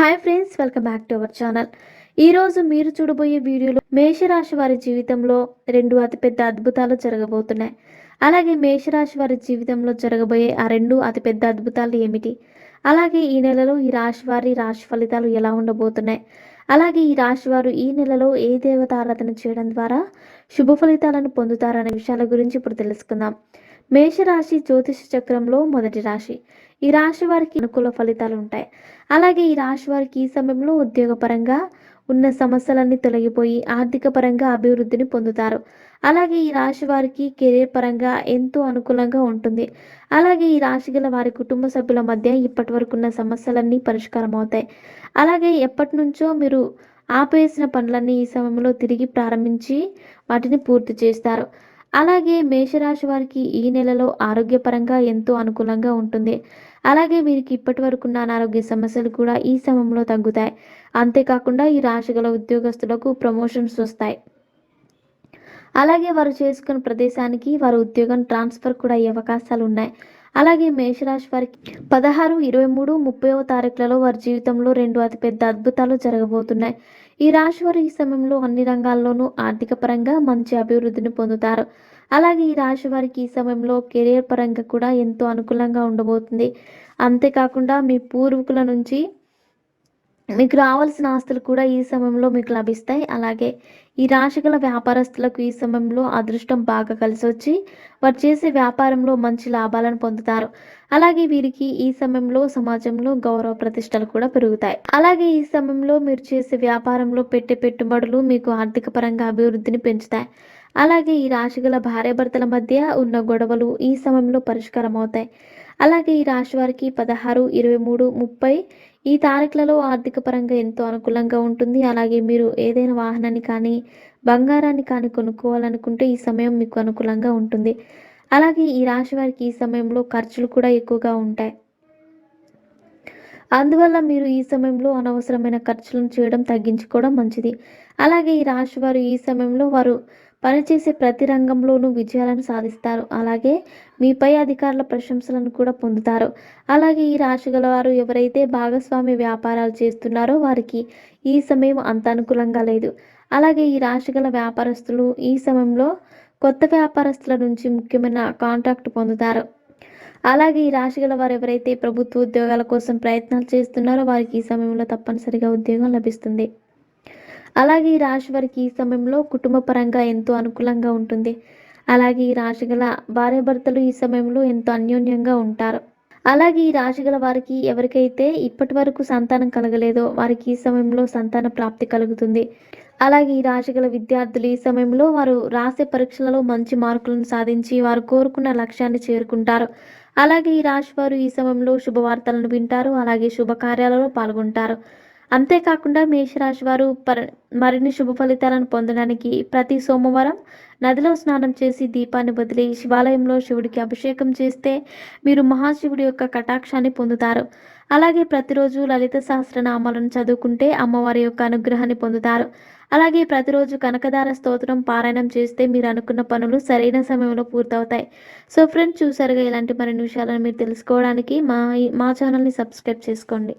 Hi friends welcome back to our channel. ఈరోజు మీరు చూడబోయే వీడియోలో మేషరాశి వారి జీవితంలో రెండు అతిపెద్ద అద్భుతాలు జరగబోతున్నాయి. అలాగే మేషరాశి వారి జీవితంలో జరగబోయే ఆ రెండు అతిపెద్ద అద్భుతాలు ఏమిటి? అలాగే ఈ నెలలో ఈ రాశి వారి రాశి ఫలితాలు ఎలా ఉండబోతున్నాయి? అలాగే ఈ రాశి వారు ఈ నెలలో ఏ దేవత ఆరాధన చేయడం ద్వారా శుభ ఫలితాలను పొందుతారనే విషయాల గురించి ఇప్పుడు తెలుసుకుందాం. మేషరాశి జ్యోతిష చక్రంలో మొదటి రాశి. ఈ రాశి వారికి అనుకూల ఫలితాలు ఉంటాయి. అలాగే ఈ రాశి వారికి ఈ సమయంలో ఉద్యోగపరంగా ఉన్న సమస్యలన్నీ తొలగిపోయి ఆర్థిక పరంగా అభివృద్ధిని పొందుతారు. అలాగే ఈ రాశి వారికి కెరీర్ పరంగా ఎంతో అనుకూలంగా ఉంటుంది. అలాగే ఈ రాశి గల వారి కుటుంబ సభ్యుల మధ్య ఇప్పటి వరకు ఉన్న సమస్యలన్నీ పరిష్కారం అవుతాయి అలాగే ఎప్పటి నుంచో మీరు ఆపేసిన పనులన్నీ ఈ సమయంలో తిరిగి ప్రారంభించి వాటిని పూర్తి చేస్తారు. అలాగే మేషరాశి వారికి ఈ నెలలో ఆరోగ్యపరంగా ఎంతో అనుకూలంగా ఉంటుంది. అలాగే వీరికి ఇప్పటి వరకు ఉన్న అనారోగ్య సమస్యలు కూడా ఈ సమయంలో తగ్గుతాయి. అంతేకాకుండా ఈ రాశి గల ఉద్యోగస్తులకు ప్రమోషన్స్ వస్తాయి. అలాగే వారు చేసుకున్న ప్రదేశానికి వారు ఉద్యోగం ట్రాన్స్ఫర్ కూడా అయ్యే అవకాశాలు ఉన్నాయి అలాగే మేషరాశి వారికి పదహారు ఇరవై మూడు ముప్పైవ తారీఖులలో వారి జీవితంలో రెండు అతిపెద్ద అద్భుతాలు జరగబోతున్నాయి. ఈ రాశి వారు ఈ సమయంలో అన్ని రంగాల్లోనూ ఆర్థిక పరంగా మంచి అభివృద్ధిని పొందుతారు. అలాగే ఈ రాశి వారికి ఈ సమయంలో కెరియర్ పరంగా కూడా ఎంతో అనుకూలంగా ఉండబోతుంది. అంతేకాకుండా మీ పూర్వీకుల నుంచి మీకు రావాల్సిన ఆస్తులు కూడా ఈ సమయంలో మీకు లభిస్తాయి. అలాగే ఈ రాశిగల వ్యాపారస్తులకు ఈ సమయంలో అదృష్టం బాగా కలిసి వచ్చి వారు చేసే వ్యాపారంలో మంచి లాభాలను పొందుతారు. అలాగే వీరికి ఈ సమయంలో సమాజంలో గౌరవ ప్రతిష్టలు కూడా పెరుగుతాయి. అలాగే ఈ సమయంలో మీరు చేసే వ్యాపారంలో పెట్టే పెట్టుబడులు మీకు ఆర్థిక పరంగా అభివృద్ధిని పెంచుతాయి. అలాగే ఈ రాశిగల భార్యాభర్తల మధ్య ఉన్న గొడవలు ఈ సమయంలో పరిష్కారం అవుతాయి అలాగే ఈ రాశి వారికి పదహారు ఇరవై మూడు ముప్పై ఈ తారీఖులలో ఆర్థిక పరంగా ఎంతో అనుకూలంగా ఉంటుంది. అలాగే మీరు ఏదైనా వాహనాన్ని కానీ బంగారాన్ని కానీ కొనుక్కోవాలనుకుంటే ఈ సమయం మీకు అనుకూలంగా ఉంటుంది. అలాగే ఈ రాశి వారికి ఈ సమయంలో ఖర్చులు కూడా ఎక్కువగా ఉంటాయి. అందువల్ల మీరు ఈ సమయంలో అనవసరమైన ఖర్చులను చేయడం తగ్గించుకోవడం మంచిది. అలాగే ఈ రాశి వారు ఈ సమయంలో వారు పనిచేసే ప్రతి రంగంలోనూ విజయాలను సాధిస్తారు. అలాగే మీపై అధికారుల ప్రశంసలను కూడా పొందుతారు. అలాగే ఈ రాశి గలవారు ఎవరైతే భాగస్వామి వ్యాపారాలు చేస్తున్నారో వారికి ఈ సమయం అంత అనుకూలంగా లేదు. అలాగే ఈ రాశి గల వ్యాపారస్తులు ఈ సమయంలో కొత్త వ్యాపారస్తుల నుంచి ముఖ్యమైన కాంట్రాక్ట్ పొందుతారు. అలాగే ఈ రాశి గల వారు ఎవరైతే ప్రభుత్వ ఉద్యోగాల కోసం ప్రయత్నాలు చేస్తున్నారో వారికి ఈ సమయంలో తప్పనిసరిగా ఉద్యోగం లభిస్తుంది. అలాగే ఈ రాశి వారికి ఈ సమయంలో కుటుంబ పరంగా ఎంతో అనుకూలంగా ఉంటుంది. అలాగే ఈ రాశి గల భార్యాభర్తలు ఈ సమయంలో ఎంతో అన్యోన్యంగా ఉంటారు. అలాగే ఈ రాశి గల వారికి ఎవరికైతే ఇప్పటి వరకు సంతానం కలగలేదో వారికి ఈ సమయంలో సంతాన ప్రాప్తి కలుగుతుంది. అలాగే ఈ రాశి గల విద్యార్థులు ఈ సమయంలో వారు రాసే పరీక్షలలో మంచి మార్కులను సాధించి వారు కోరుకున్న లక్ష్యాన్ని చేరుకుంటారు. అలాగే ఈ రాశి వారు ఈ సమయంలో శుభవార్తలను వింటారు. అలాగే శుభకార్యాలలో పాల్గొంటారు. అంతేకాకుండా మేషరాశి వారు పర మరిన్ని శుభ ఫలితాలను పొందడానికి ప్రతి సోమవారం నదిలో స్నానం చేసి దీపాన్ని వదిలి శివాలయంలో శివుడికి అభిషేకం చేస్తే మీరు మహాశివుడి యొక్క కటాక్షాన్ని పొందుతారు. అలాగే ప్రతిరోజు లలిత సహస్రనామాలను చదువుకుంటే అమ్మవారి యొక్క అనుగ్రహాన్ని పొందుతారు. అలాగే ప్రతిరోజు కనకదార స్తోత్రం పారాయణం చేస్తే మీరు అనుకున్న పనులు సరైన సమయంలో పూర్తవుతాయి. సో ఫ్రెండ్స్ చూసారుగా ఇలాంటి మరిన్ని విషయాలను మీరు తెలుసుకోవడానికి మా మా ఛానల్ని సబ్స్క్రైబ్ చేసుకోండి.